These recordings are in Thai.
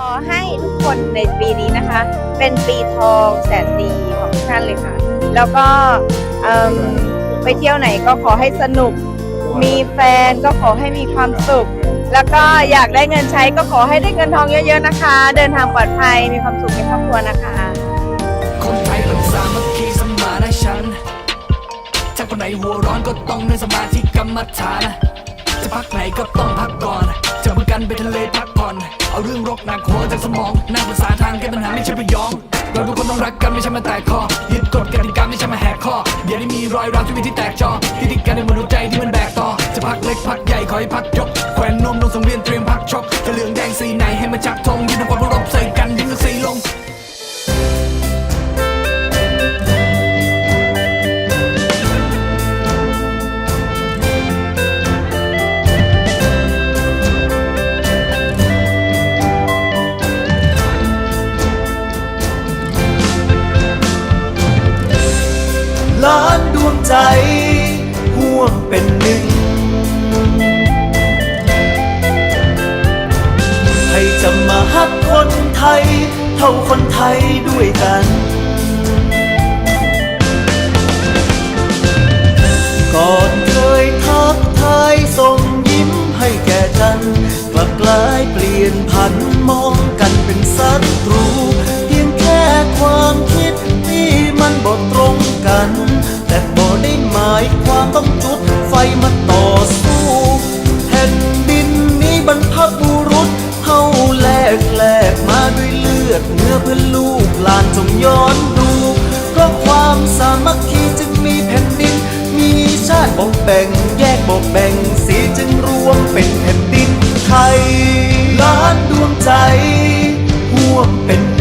ขอให้ทุกคนในปีนี้นะคะ เป็นปีทองแสนดีของทุกท่านเลยค่ะ แล้วก็ไปเที่ยวไหนก็ขอให้สนุก มีแฟนก็ขอให้มีความสุข แล้วก็อยากได้เงินใช้ก็ขอให้ได้เงินทองเยอะๆนะคะ เดินทางปลอดภัยมีความสุขในครอบครัวนะคะคนไทยเราสามัคคีสมานฉันท์ถ้าคนไหนหัวร้อนก็ต้องในสมาธิกรรมฐานจะพักไหนก็ต้องพักก่อน จะเหมือกันไปทะเลพักผ่อน เอาเรื่องรกหนักหัวจากสมองหน้าภาษาทางแก้ปัญหาไม่ใช่ไปยอง เราทุกคนต้องรักกันไม่ใช่มาแตกคอยึดกฎกติกาไม่ใช่มาแหกข้ออย่าได้มีรอยร้าวชีวิตที่แตกจอที่ติดกันในมนุษย์ใจที่มันแบกต่อ จะพักเล็กพักใหญ่ขอให้พักยกแขวนนมลงสังเวียนเตรียมพักชกจะเหลืองแดงสีไหนให้มาจักทอ ใจห่วงเป็นหนึ่ง ให้จะมาฮักคนไทย เท่าคนไทยด้วยกัน ก่อนเคยทักทายส่งยิ้มให้แก่กันกลับกลายเปลี่ยนพันมองกันเป็นศัตรู เพียงแค่ความคิดที่มันบ่ตรงกันายความต้องจุดไฟมาต่อสู้แผ่นดินนี้บรรพบุรุษเฮาแลกแลกมาด้วยเลือดเนื้อเพื่อลูกหลานจงย้อนดูเพราะความสามัคคีจึงมีแผ่นดิน มีชาติบอกแบ่งแยกบอกแบ่งสีจึงรวมเป็นแผ่นดินไทยล้านดวงใจห่วมเป็น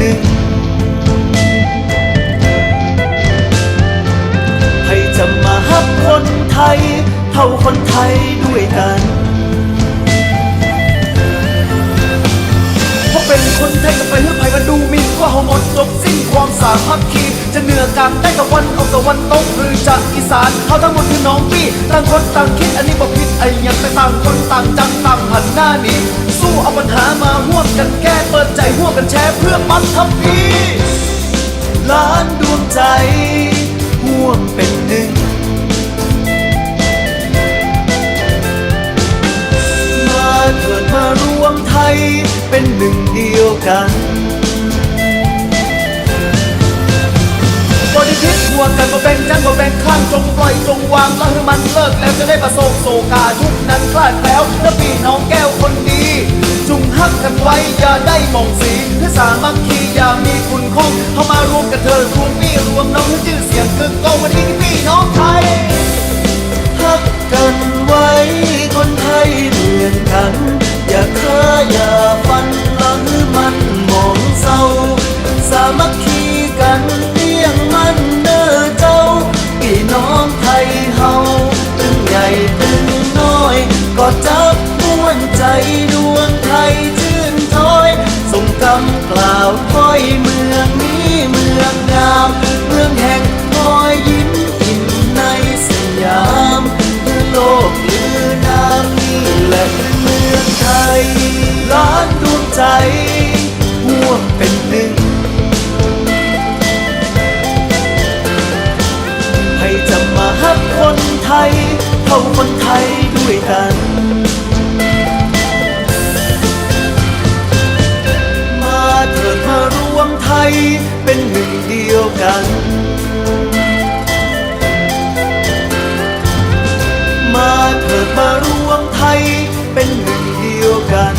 ย เท่าคนไทยด้วยกันเพราะเป็นคนไทยกับไปเพื่อภัยมาดูมินว่าเฮาหมดจบสิ้นความสามัคคีจะเหนือกลางใต้ตะวันออกตะวันตกหรือจากอีสานเขาทั้งหมดคือน้องพี่ต่างคนต่างคิดอันนี้บอกผิดไอ้ยังแต่ต่างคนต่างจังต่างหันหน้าหนี้ สู้เอาปัญหามาห่วมกันแก้เปิดใจห่วมกันแชร์เพื่อปันทัพพีล้านดวงใจห่วมเป็นหนึ่ง เป็นหนึ่งเดียวกันบริพิษหัวกันมาแบ่งจันมาแบ่งข้างจงปล่อยจงวางแล้วให้มันเลิกแล้วจะได้ประสบโศกาทุกนั้นคลาดแล้วและพี่น้องแก้วคนดีจุงฮักกันไว้อย่าได้มองสีเพื่อสามัคคีอย่ามีคุณคงเข้ามารวมกันเธอรวมพี่รวมน้องให้ชื่อเสียงกึกก้องวันนี้ที่พี่น้องไทยฮักกัน ก็จับม้วนใจดวงไทยชื่นถ้อยส่งคำกล่าวค่อยเมือ